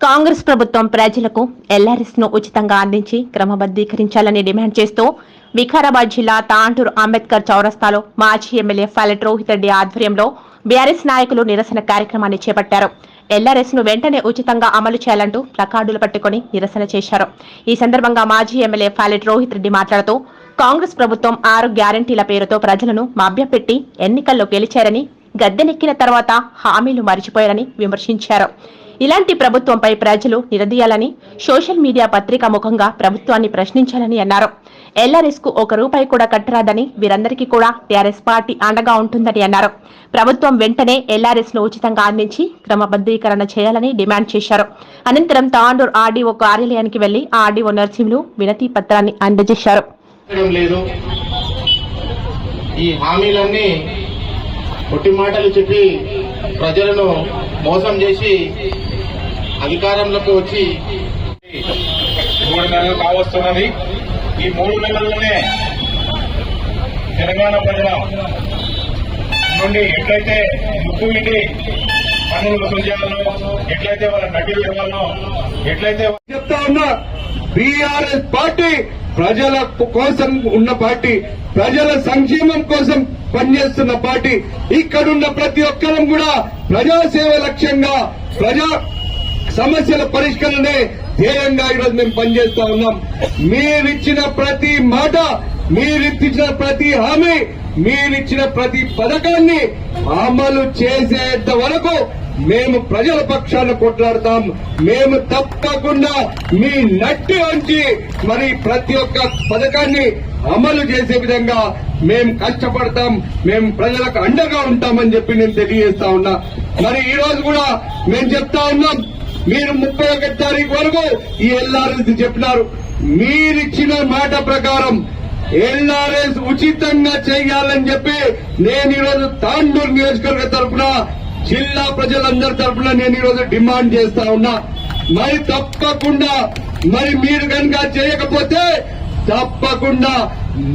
కాంగ్రెస్ ప్రభుత్వం ప్రజలకు ఎల్ఆర్ఎస్ను ఉచితంగా అందించి క్రమబద్దీకరించాలని డిమాండ్ చేస్తూ వికారాబాద్ జిల్లా తాంటూరు అంబేద్కర్ చౌరస్తాలో మాజీ ఎమ్మెల్యే ఫలెట్ రోహిత్ రెడ్డి ఆధ్వర్యంలో బీఆర్ఎస్ నాయకులు నిరసన కార్యక్రమాన్ని చేపట్టారు. ఎల్ఆర్ఎస్ను వెంటనే ఉచితంగా అమలు చేయాలంటూ ప్లకార్డులు పట్టుకుని నిరసన చేశారు. ఈ సందర్భంగా మాజీ ఎమ్మెల్యే ఫాలెట్ రోహిత్ రెడ్డి మాట్లాడుతూ కాంగ్రెస్ ప్రభుత్వం ఆరు గ్యారంటీల పేరుతో ప్రజలను మభ్యపెట్టి ఎన్నికల్లో గెలిచారని గద్దెనెక్కిన తర్వాత హామీలు మరిచిపోయారని విమర్శించారు. ఇలాంటి ప్రభుత్వంపై ప్రజలు నిలదీయాలని సోషల్ మీడియా పత్రిక ముఖంగా ప్రభుత్వాన్ని ప్రశ్నించాలని అన్నారు. ఎల్ఆర్ఎస్కు ఒక రూపాయి కూడా కట్టరాదని వీరందరికీ కూడా టీఆర్ఎస్ పార్టీ అండగా ఉంటుందని అన్నారు. ప్రభుత్వం వెంటనే ఎల్ఆర్ఎస్ను ఉచితంగా అందించి క్రమబద్ధీకరణ చేయాలని డిమాండ్ చేశారు. అనంతరం తాండూర్ ఆర్డీఓ కార్యాలయానికి వెళ్ళి ఆర్డీఓ నర్సింహులు వినతి పత్రాన్ని అందజేశారు. ఈ హామీలన్నీ ఒట్టి మాటలు చెప్పి ప్రజలను మోసం చేసి అధికారంలోకి వచ్చి మూడు నెలలు కావస్తున్నది. ఈ మూడు నెలల్లోనే తెలంగాణ ప్రజల నుండి ఎట్లయితే ముక్కు ఇంటి పన్నులు వసూలు చేయాలనో ఎట్లయితే వాళ్ళ నడ్డి ఇవ్వాలనో ఎట్లయితే చెప్తా ఉన్నా బీఆర్ఎస్ పార్టీ ప్రజల కోసం ఉన్న పార్టీ ప్రజల సంక్షేమం కోసం పనిచేస్తున్న పార్టీ. ఇక్కడున్న ప్రతి ఒక్కరం కూడా ప్రజాసేవ లక్ష్యంగా ప్రజా సమస్యల పరిష్కరణనే ధ్యేయంగా ఈరోజు మేము పనిచేస్తా ఉన్నాం. మీరిచ్చిన ప్రతి మాట మీరిచ్చిన ప్రతి హామీ మీరిచ్చిన ప్రతి పథకాన్ని అమలు చేసేంత వరకు మేము ప్రజల పక్షాన కొట్లాడతాం. మేము తప్పకుండా మీ నట్టి ఉంచి మరి ప్రతి ఒక్క పథకాన్ని అమలు చేసే విధంగా మేము కష్టపడతాం. మేము ప్రజలకు అండగా ఉంటామని చెప్పి నేను తెలియజేస్తా ఉన్నా. మరి ఈ రోజు కూడా మేము చెప్తా ఉన్నాం. మీరు ముప్పై ఒకటి తారీఖు వరకు ఈ ఎల్ఆర్ఎస్ చెప్పినారు. మీరిచ్చిన మాట ప్రకారం ఎల్ఆర్ఎస్ ఉచితంగా చేయాలని చెప్పి నేను ఈరోజు తాండూరు నియోజకవర్గ తరఫున జిల్లా ప్రజలందరి తరఫున నేను ఈరోజు డిమాండ్ చేస్తా ఉన్నా. మరి తప్పకుండా మరి మీరు కనుక చేయకపోతే తప్పకుండా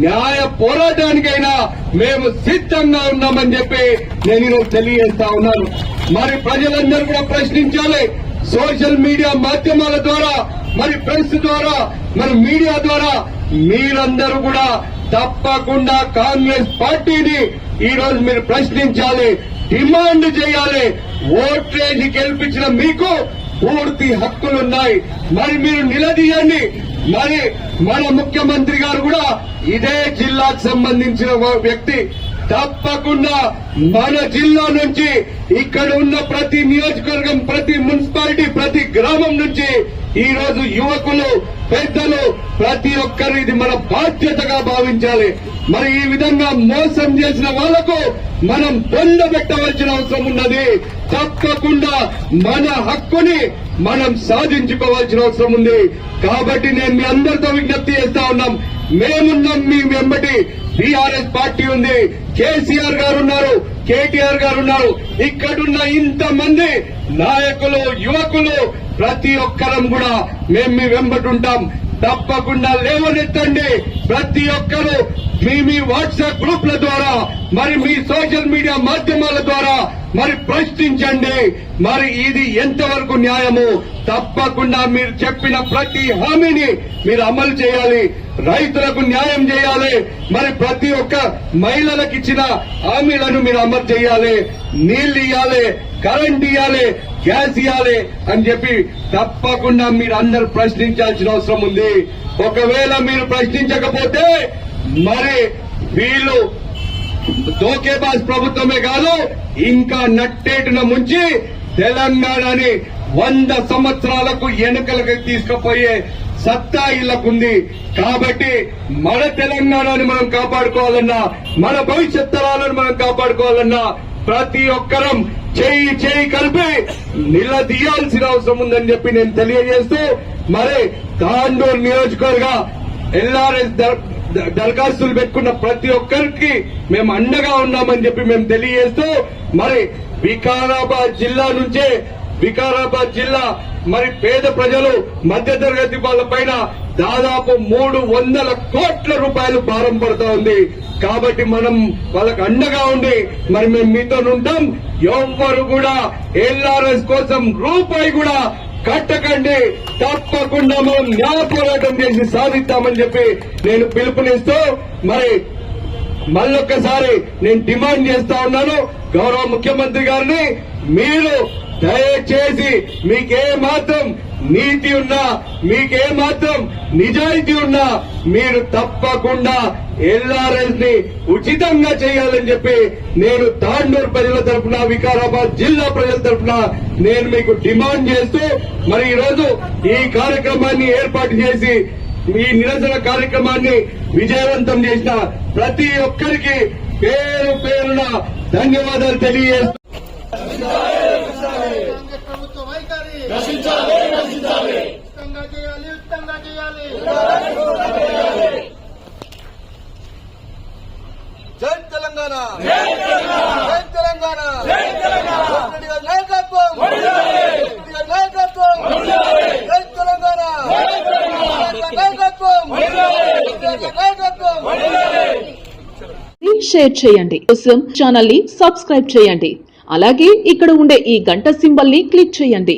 న్యాయ పోరాటానికైనా మేము సిద్ధంగా ఉన్నామని చెప్పి నేను ఈరోజు తెలియజేస్తా ఉన్నాను. మరి ప్రజలందరూ కూడా ప్రశ్నించాలి. సోషల్ మీడియా మాధ్యమాల ద్వారా మరి ప్రెస్ ద్వారా మరి మీడియా ద్వారా మీరందరూ కూడా తప్పకుండా కాంగ్రెస్ పార్టీని ఈ రోజు మీరు ప్రశ్నించాలి డిమాండ్ చేయాలి. ఓట్లేసి గెలిపించిన మీకు పూర్తి హక్కులున్నాయి. మరి మీరు నిలదీయండి. మరి మన ముఖ్యమంత్రి గారు కూడా ఇదే జిల్లాకు సంబంధించిన వ్యక్తి. తప్పకుండా మన జిల్లా నుంచి ఇక్కడ ఉన్న ప్రతి నియోజకవర్గం ప్రతి మున్సిపాలిటీ ప్రతి గ్రామం నుంచి ఈ రోజు యువకులు పెద్దలు ప్రతి ఒక్కరు ఇది మన బాధ్యతగా భావించాలి. మరి ఈ విధంగా మోసం చేసిన వాళ్ళకు మనం పొందబెట్టవలసిన అవసరం ఉన్నది. తప్పకుండా మన హక్కుని మనం సాధించుకోవాల్సిన అవసరం ఉంది. కాబట్టి నేను మీ అందరితో విజ్ఞప్తి చేస్తా ఉన్నాం. మేమున్నాం మీ వెంబటి బీఆర్ఎస్ పార్టీ ఉంది. కేసీఆర్ గారు ఉన్నారు కేటీఆర్ గారు ఉన్నారు. ఇక్కడున్న ఇంతమంది నాయకులు యువకులు ప్రతి ఒక్కరం కూడా మేము మీ వెంబటి ఉంటాం. తప్పకుండా లేవనెత్తండి ప్రతి ఒక్కరు మీ మీ వాట్సాప్ గ్రూప్ల ద్వారా మరి మీ సోషల్ మీడియా మాధ్యమాల ద్వారా మరి ప్రశ్నించండి. మరి ఇది ఎంతవరకు న్యాయము తప్పకుండా మీరు చెప్పిన ప్రతి హామీని మీరు అమలు చేయాలి. రైతులకు న్యాయం చేయాలి. మరి ప్రతి ఒక్క మహిళలకు ఇచ్చిన హామీలను మీరు అమలు చేయాలి. నీళ్ళు ఇవ్వాలి కరెంట్ ఇవ్వాలి గ్యాస్ ఇవ్వాలి అని చెప్పి తప్పకుండా మీరు అందరు ప్రశ్నించాల్సిన అవసరం ఉంది. ఒకవేళ మీరు ప్రశ్నించకపోతే మరి వీళ్ళు దోకేబాజ్ ప్రభుత్వమే కాదు ఇంకా నట్టేటున ముంచి తెలంగాణని వంద సంవత్సరాలకు ఎన్నికలకు తీసుకుపోయే సత్తా ఇళ్ళకుంది కాబట్టి మన తెలంగాణని మనం కాపాడుకోవాలన్నా మన భవిష్యత్ తరాలను మనం కాపాడుకోవాలన్నా ప్రతి ఒక్కరం చేయి చేయి కలిపి నిలదీయాల్సిన అవసరం ఉందని చెప్పి నేను తెలియజేస్తూ మరి తాండూరు నియోజకవర్గ ఎల్ఆర్ఎస్ దరఖాస్తులు పెట్టుకున్న ప్రతి ఒక్కరికి మేము అండగా ఉన్నామని చెప్పి మేము తెలియజేస్తూ మరి వికారాబాద్ జిల్లా నుంచే వికారాబాద్ జిల్లా మరి పేద ప్రజలు మధ్యతరగతి వాళ్ళ పైన దాదాపు మూడు వందల కోట్ల రూపాయలు భారం పడుతూ ఉంది. కాబట్టి మనం వాళ్ళకు అండగా ఉండి మరి మేము మీతో ఉంటాం. ఎవ్వరు కూడా ఎల్ఆర్ఎస్ కోసం రూపాయి కూడా కట్టకండి. తప్పకుండా మనం న్యాయ పోరాటం చేసి సాధిస్తామని చెప్పి నేను పిలుపునిస్తూ మరి మళ్ళొక్కసారి నేను డిమాండ్ చేస్తా ఉన్నాను. గౌరవ ముఖ్యమంత్రి గారిని మీరు దయచేసి మీకే మాత్రం నీతి ఉన్నా మీకే మాత్రం నిజాయితీ ఉన్నా మీరు తప్పకుండా ఎల్ఆర్ఎస్ని ఉచితంగా చేయాలని చెప్పి నేను తాండూరు ప్రజల తరఫున వికారాబాద్ జిల్లా ప్రజల తరఫున నేను మీకు డిమాండ్ చేస్తూ మరి ఈరోజు రోజు ఈ కార్యక్రమాన్ని ఏర్పాటు చేసి ఈ నిరసన కార్యక్రమాన్ని విజయవంతం చేసిన ప్రతి ఒక్కరికి పేరు పేరున ధన్యవాదాలు తెలియజేస్తూ కాంగ్రెస్ ప్రభుత్వ చేయాలి ఉచితంగా చేయాలి. జై తెలంగాణ. జై తెలంగాణ. రెడ్డి గారి నాయకత్వం. రెడ్డి గారి నాయకత్వం. జై తెలంగాణ. నాయకత్వం. నాయకత్వం. ప్లీజ్ షేర్ చేయండి. కోసం ఛానల్ని సబ్స్క్రైబ్ చేయండి. అలాగే ఇక్కడ ఉండే ఈ గంట సింబల్ని క్లిక్ చేయండి.